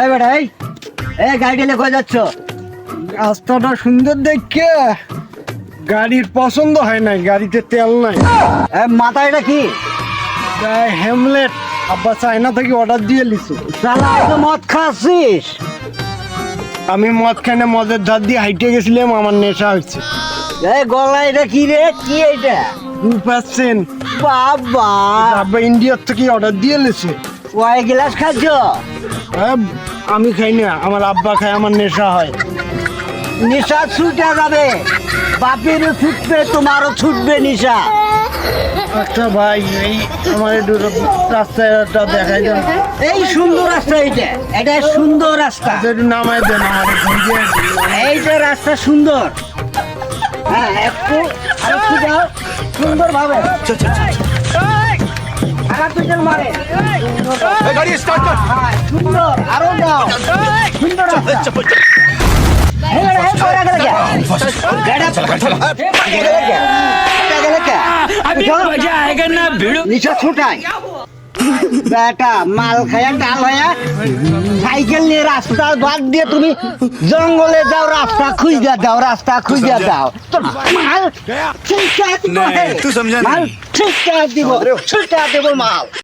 এই বেটা এই এ গাড়ি টেলে কই যাচ্ছ? রাস্তাটা সুন্দর দেখে গাড়ির পছন্দ হয় নাই গাড়িতে তেল নাই। মাথা এটা কি? তাই হেমলেট আব্বা চায়না থেকে অর্ডার দিয়ে লিছু। শালা এত মদ খাচ্ছিস? আমি মদ খানে মদের ধার দিয়ে হাইটে গেছিলাম আমার নেশা হচ্ছে এই গলা এটা কি রে? কি এটা দু পাচ্ছেন বাবা। আব্বা ইন্ডিয়ার থেকে অর্ডার দিয়ে লিছে। কয় গ্লাস খাচ্ছ? আমি খাই না আমার আব্বা খায় আমার নেশা হয়। নিশা ছুটে যাবে বাপেরও ছুটবে তোমারও ছুটবে নিশা। আচ্ছা ভাই এই আমার একটু রাস্তাটা দেখাই দেন এই সুন্দর রাস্তা এইটা এটা সুন্দর রাস্তা। একটু নামাই দেন আমার এইটা রাস্তা সুন্দর। হ্যাঁ একটু আরেকটু যাও সুন্দর পিছন মারে। গাড়ি স্টার্ট কর। হ্যাঁ, সুন্দর আরও যাও সুন্দর রাস্তা। এই বেটা মাল খায়া ডাল হয়া সাইকেল নিয়ে রাস্তা বাদ দিয়ে তুমি জঙ্গলে যাও রাস্তা খুঁজে দাও রাস্তা খুঁজে দাও। মাল ঠিক দিব ঠিক দিব মাল।